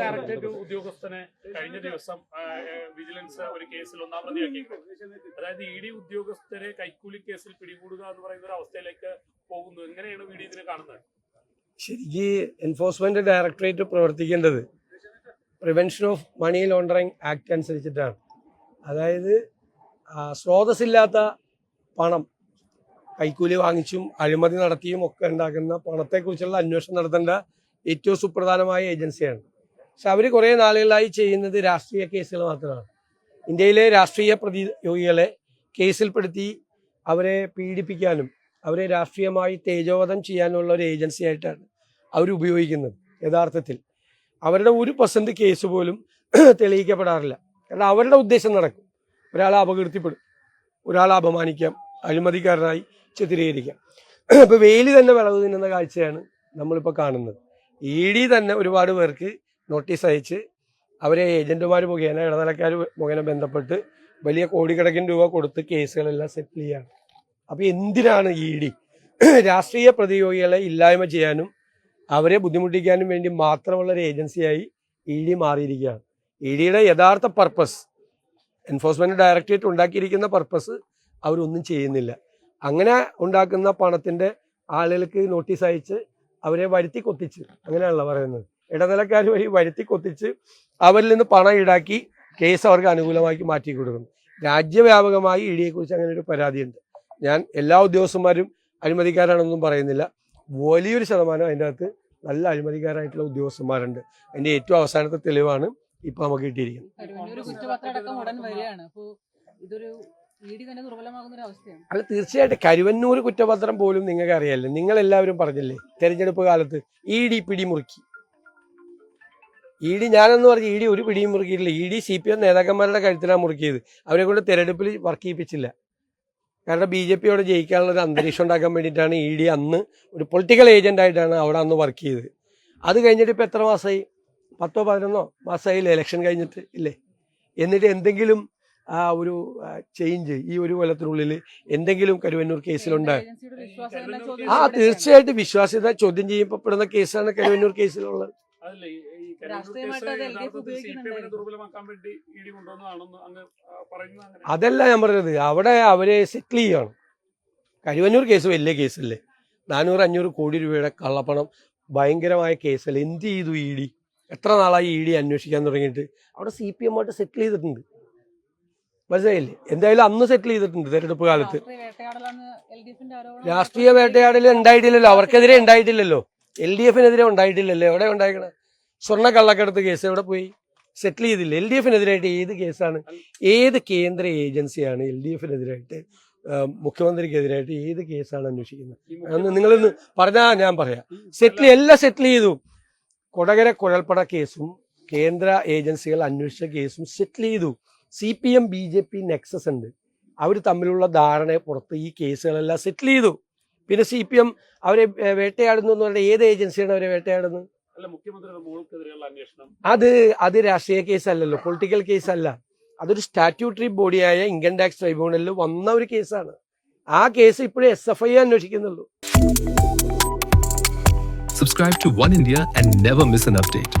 Directorate ഉദ്യോഗസ്ഥനെ കഴിഞ്ഞ ദിവസം വിജിലൻസ് ഒരു കേസിൽ ഒന്നാം പ്രതിയാക്കി അതായത് ഇ ഡി ഉദ്യോഗസ്ഥരെ കൈക്കൂലി കേസിൽ പിടികൂടുക എന്ന് പറയുന്ന ഒരു അവസ്ഥയിലേക്ക് പോകുന്നു. എങ്ങനെയാണ് വി ഡി ഇതിനെ കാണുന്നത്? ശരിക്ക് എൻഫോഴ്സ്മെന്റ് ഡയറക്ടറേറ്റ് പ്രവർത്തിക്കേണ്ടത് prevention of money laundering act അനുസരിച്ചിട്ടാണ്. അതായത് സ്രോതസ്സില്ലാത്ത പണം കൈക്കൂലി വാങ്ങിച്ചും അഴിമതി നടത്തിയും ഒക്കെ ഉണ്ടാക്കുന്ന പണത്തെക്കുറിച്ചുള്ള അന്വേഷണം നടത്തേണ്ട ഏറ്റവും സുപ്രധാനമായ ഏജൻസിയാണ്. പക്ഷെ അവർ കുറേ നാളുകളായി ചെയ്യുന്നത് രാഷ്ട്രീയ കേസുകൾ മാത്രമാണ്. ഇന്ത്യയിലെ രാഷ്ട്രീയ പ്രതിയോഗികളെ കേസിൽപ്പെടുത്തി അവരെ പീഡിപ്പിക്കാനും അവരെ രാഷ്ട്രീയമായി തേജോവധം ചെയ്യാനുള്ള ഒരു ഏജൻസി ആയിട്ടാണ് അവരുപയോഗിക്കുന്നത് യഥാർത്ഥത്തിൽ. അവരുടെ ഒരു പെർസെന്റ് കേസ് പോലും തെളിയിക്കപ്പെടാറില്ല. കാരണം അവരുടെ ഉദ്ദേശം നടക്കും. ഒരാളെ അപകീർത്തിപ്പെടും. ഒരാളെ അപമാനിക്കാം. അഴിമതിക്കാരനായി ചിത്രീകരിക്കാം ഇപ്പോൾ വേലി തന്നെ വിളവ് തിന്നുന്ന കാഴ്ചയാണ് നമ്മളിപ്പോൾ കാണുന്നത്. ഇ ഡി തന്നെ ഒരുപാട് പേർക്ക് നോട്ടീസ് അയച്ച് അവരെ ഏജന്റുമാർ മുഖേന ഇടനിലക്കാർ മുഖേന ബന്ധപ്പെട്ട് വലിയ കോടിക്കണക്കിന് രൂപ കൊടുത്ത് കേസുകളെല്ലാം സെറ്റിൽ ചെയ്യാണ്. അപ്പോൾ എന്തിനാണ് ഇ ഡി രാഷ്ട്രീയ പ്രതിയോഗികളെ ഇല്ലായ്മ ചെയ്യാനും അവരെ ബുദ്ധിമുട്ടിക്കാനും വേണ്ടി മാത്രമുള്ള ഒരു ഏജൻസിയായി ഇ ഡി മാറിയിരിക്കുകയാണ്. ഇ ഡിയുടെ യഥാർത്ഥ പർപ്പസ് എൻഫോഴ്സ്മെന്റ് ഡയറക്ടറേറ്റ് ഉണ്ടാക്കിയിരിക്കുന്ന പർപ്പസ് അവരൊന്നും ചെയ്യുന്നില്ല. അങ്ങനെ ഉണ്ടാക്കുന്ന പണത്തിന്റെ ആളുകൾക്ക് നോട്ടീസ് അയച്ച് അവരെ വരുത്തി കൊത്തിച്ച് അങ്ങനെയാണല്ലോ പറയുന്നത്. ഇടനിലക്കാർ വഴി വരുത്തി കൊത്തിച്ച് അവരിൽ നിന്ന് പണം ഈടാക്കി കേസ് അവർക്ക് അനുകൂലമാക്കി മാറ്റി കൊടുക്കുന്നു. രാജ്യവ്യാപകമായി ഇ ഡിയെക്കുറിച്ച് അങ്ങനെ ഒരു പരാതിയുണ്ട്. ഞാൻ എല്ലാ ഉദ്യോഗസ്ഥന്മാരും അഴിമതിക്കാരാണെന്നൊന്നും പറയുന്നില്ല. വലിയൊരു ശതമാനം അതിന്റെ അകത്ത് നല്ല അഴിമതിക്കാരായിട്ടുള്ള ഉദ്യോഗസ്ഥന്മാരുണ്ട്. അതിന്റെ ഏറ്റവും അവസാനത്തെ തെളിവാണ് ഇപ്പൊ നമുക്ക് കിട്ടിയിരിക്കുന്നത്. അല്ല തീർച്ചയായിട്ടും കരുവന്നൂർ കുറ്റപത്രം പോലും നിങ്ങൾക്ക് അറിയാമല്ലോ നിങ്ങൾ എല്ലാവരും പറഞ്ഞില്ലേ? തെരഞ്ഞെടുപ്പ് കാലത്ത് ഇ ഡി പിടിമുറുക്കി. ഇ ഡി ഞാനെന്ന് പറഞ്ഞ് ഇ ഡി ഒരു പിടിയും മുറുക്കിയിട്ടില്ല. E D C P M നേതാക്കന്മാരുടെ കഴുത്തിലാണ് മുറുക്കിയത്. അവരെ കൊണ്ട് തെരഞ്ഞെടുപ്പിൽ വർക്ക് ചെയ്യിപ്പിച്ചില്ല കാരണം ബി ജെ പിയോട് ജയിക്കാനുള്ള ഒരു അന്തരീക്ഷം ഉണ്ടാക്കാൻ വേണ്ടിയിട്ടാണ് ഇ ഡി അന്ന് ഒരു പൊളിറ്റിക്കൽ ഏജന്റ് ആയിട്ടാണ് അവിടെ അന്ന് വർക്ക് ചെയ്തത് അത് കഴിഞ്ഞിട്ട് ഇപ്പോൾ എത്ര മാസമായി? പത്തോ പതിനൊന്നോ മാസമായില്ലേ ഇലക്ഷൻ കഴിഞ്ഞിട്ട് ഇല്ലേ? എന്നിട്ട് എന്തെങ്കിലും ആ ഒരു ചേഞ്ച് ഈ ഒരു കൊല്ലത്തിനുള്ളിൽ എന്തെങ്കിലും കരുവന്നൂർ കേസിലുണ്ടായി ആ. തീർച്ചയായിട്ടും വിശ്വാസ്യത ചോദ്യം ചെയ്യപ്പെടുന്ന കേസാണ് കരുവന്നൂർ കേസിലുള്ളത്. അതല്ലേ ഈ-. ദുർബലമാക്കാൻ വേണ്ടി ഇ ഡി കൊണ്ടുവന്നതാണെന്ന് അങ്ങ് പറയുന്നത് അങ്ങനെ. അതല്ല ഞാൻ പറഞ്ഞത്. അവിടെ അവരെ സെറ്റിൽ ചെയ്യണം. കരുവന്നൂർ കേസ് വലിയ കേസല്ലേ? നാനൂറ് അഞ്ഞൂറ് കോടി രൂപയുടെ കള്ളപ്പണം ഭയങ്കരമായ കേസല്ലേ? എന്ത് ചെയ്തു ഇ ഡി? എത്ര നാളായി ഇ ഡി അന്വേഷിക്കാൻ തുടങ്ങിയിട്ട്? അവിടെ സി പി എം ആയിട്ട് സെറ്റിൽ ചെയ്തിട്ടുണ്ട്. മനസ്സിലായില്ലേ? എന്തായാലും അന്ന് സെറ്റിൽ ചെയ്തിട്ടുണ്ട് തെരഞ്ഞെടുപ്പ് കാലത്ത്. രാഷ്ട്രീയ വേട്ടയാടലാണ് എൽ ആരോപണം രാഷ്ട്രീയ വേട്ടയാടൽ ഉണ്ടായിട്ടില്ലല്ലോ. അവർക്കെതിരെ ഉണ്ടായിട്ടില്ലല്ലോ. L D എഫിനെതിരെ ഉണ്ടായിട്ടില്ലല്ലോ? എവിടെ ഉണ്ടായിക്കണേ? സ്വർണ കള്ളക്കടത്ത് കേസ് എവിടെ പോയി? സെറ്റിൽ ചെയ്തില്ല. എൽ ഡി എഫിനെതിരായിട്ട് ഏത് കേസാണ്? ഏത് കേന്ദ്ര ഏജൻസിയാണ് എൽ ഡി എഫിനെതിരായിട്ട് മുഖ്യമന്ത്രിക്കെതിരായിട്ട് ഏത് കേസാണ് അന്വേഷിക്കുന്നത്? അന്ന് നിങ്ങളിന്ന് പറഞ്ഞാൽ ഞാൻ പറയാം. സെറ്റിൽ എല്ലാം സെറ്റിൽ ചെയ്തു. കൊടകര കുഴൽപ്പട കേസും കേന്ദ്ര ഏജൻസികൾ അന്വേഷിച്ച കേസും സെറ്റിൽ ചെയ്തു. C P M B J P nexus ഉണ്ട്. അവർ തമ്മിലുള്ള ധാരണയെ പുറത്ത് ഈ കേസുകളെല്ലാം സെറ്റിൽ ചെയ്തു. പിന്നെ സി പി എം അവരെ വേട്ടയാടുന്നു എന്ന് പറഞ്ഞാൽ ഏത് ഏജൻസിയാണ് അവരെ വേട്ടയാടുന്നത്? അല്ല മുഖ്യമന്ത്രിയുടെ മോൾക്കെതിരെയുള്ള അന്വേഷണം. അത് അത് രാഷ്ട്രീയ കേസല്ലല്ലോ പൊളിറ്റിക്കൽ കേസ് അല്ല അതൊരു സ്റ്റാറ്റ്യൂട്ടറി ബോഡിയായ ഇൻകം ടാക്സ് ട്രൈബ്യൂണലിൽ വന്ന ഒരു കേസാണ്. ആ കേസ് ഇപ്പോഴും S F I അന്വേഷിക്കുന്നുള്ളൂ. Subscribe to one India and never miss an update.